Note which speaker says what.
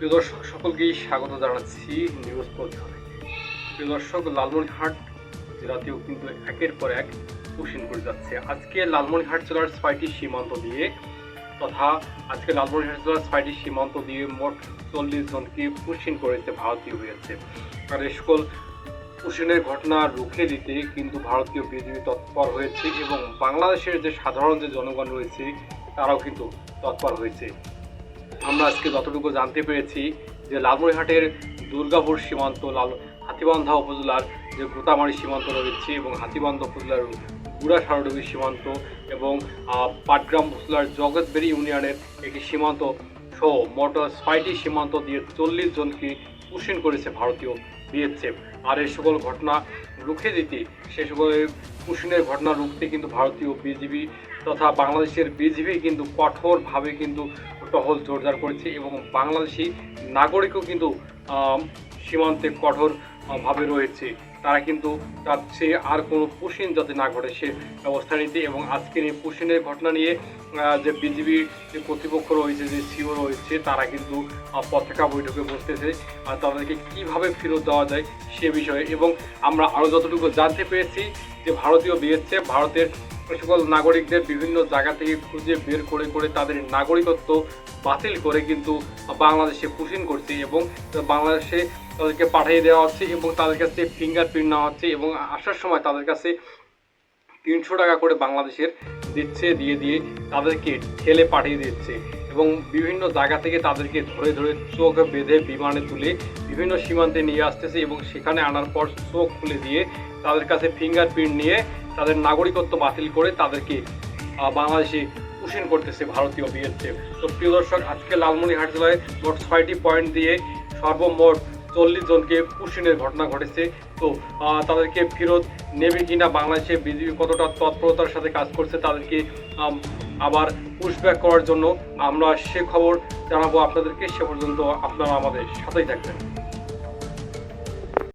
Speaker 1: প্রিয় দর্শক, সকলকেই স্বাগত জানাচ্ছি নিউজ প্রতিখানে প্রিয় দর্শক, লালমনিরহাট জেলাতেও কিন্তু একের পর এক পুষিন করে যাচ্ছে। আজকে লালমনিরহাট জেলার ছয়টি সীমান্ত দিয়ে তথা আজকে লালমনিরহাট জেলার ছয়টি সীমান্ত দিয়ে মোট চল্লিশ জনকে পুষিন করেছে ভারতীয় হয়েছে আর এই সকল পুষিনের ঘটনা রুখে দিতে কিন্তু ভারতীয় বিজেপি তৎপর হয়েছে এবং বাংলাদেশের যে সাধারণ যে জনগণ রয়েছে, তারাও কিন্তু তৎপর হয়েছে। আমরা আজকে যতটুকু জানতে পেরেছি যে লালমনিরহাটের দুর্গাপুর সীমান্ত, লাল হাতিবান্ধা উপজেলার যে গোতামারি সীমান্ত রয়েছে এবং হাতিবান্ধা উপজেলার বুড়া সারডুবি সীমান্ত এবং পাটগ্রাম উপজেলার জগৎবেরি ইউনিয়নের একটি সীমান্ত সহ মোট ছয়টি সীমান্ত দিয়ে চল্লিশ জনকে পুষিন করেছে ভারতীয় বিএসএফ। আর এই সকল ঘটনা রুখে দিতে, সে সকল পুষিনের ঘটনা রুখতে কিন্তু ভারতীয় বিজিবি তথা বাংলাদেশের বিজিবি কিন্তু কঠোরভাবে কিন্তু টহল জোরদার করেছে এবং বাংলাদেশি নাগরিকও কিন্তু সীমান্তে কঠোর ভাবে রয়েছে। তারা কিন্তু চাচ্ছে আর কোনো পুষিন যাতে না ঘটে সে ব্যবস্থা নিতে এবং আজকের এই পুষিনের ঘটনা নিয়ে যে বিজিবি যে কর্তৃপক্ষ রয়েছে, যে সিও রয়েছে, তারা কিন্তু পতাকা বৈঠকে বসতেছে। আর তাদেরকে কীভাবে ফেরত দেওয়া যায় সে বিষয়ে এবং আমরা আরও যতটুকু জানতে পেরেছি যে ভারতীয় বিএসএফ, ভারতের সকল নাগরিকদের বিভিন্ন জায়গা থেকে খুঁজে বের করে করে তাদের নাগরিকত্ব বাতিল করে কিন্তু বাংলাদেশে পুষিন করছে এবং বাংলাদেশে তাদেরকে পাঠিয়ে দেওয়া হচ্ছে এবং তাদের কাছে ফিঙ্গারপ্রিন্ট নেওয়া হচ্ছে এবং আসার সময় তাদের কাছে তিনশো টাকা করে বাংলাদেশের দিচ্ছে, দিয়ে দিয়ে তাদেরকে ঠেলে পাঠিয়ে দিচ্ছে এবং বিভিন্ন জায়গা থেকে তাদেরকে ধরে ধরে চোখ বেঁধে বিমানে তুলে বিভিন্ন সীমান্তে নিয়ে আসতেছে এবং সেখানে আনার পর চোখ খুলে দিয়ে তাদের কাছে ফিঙ্গারপ্রিন্ট নিয়ে তাদের নাগরিকত্ব বাতিল করে তাদেরকে বাংলাদেশে পুষিন করতেছে ভারতীয় বিএসএফ তো প্রিয় দর্শক, আজকে লালমনিরহাট জেলায় মোট ছয়টি পয়েন্ট দিয়ে সর্বমোট চল্লিশ জনকে পুষিনের ঘটনা ঘটেছে। তো তাদেরকে ফেরত নেবে কিনা, বাংলাদেশে বিজেপি কতটা তৎপরতার সাথে কাজ করছে তাদেরকে আবার পুশব্যাক করার জন্য আমরা সে খবর জানাব আপনাদেরকে। সে পর্যন্ত আপনারা আমাদের সাথেই থাকবেন।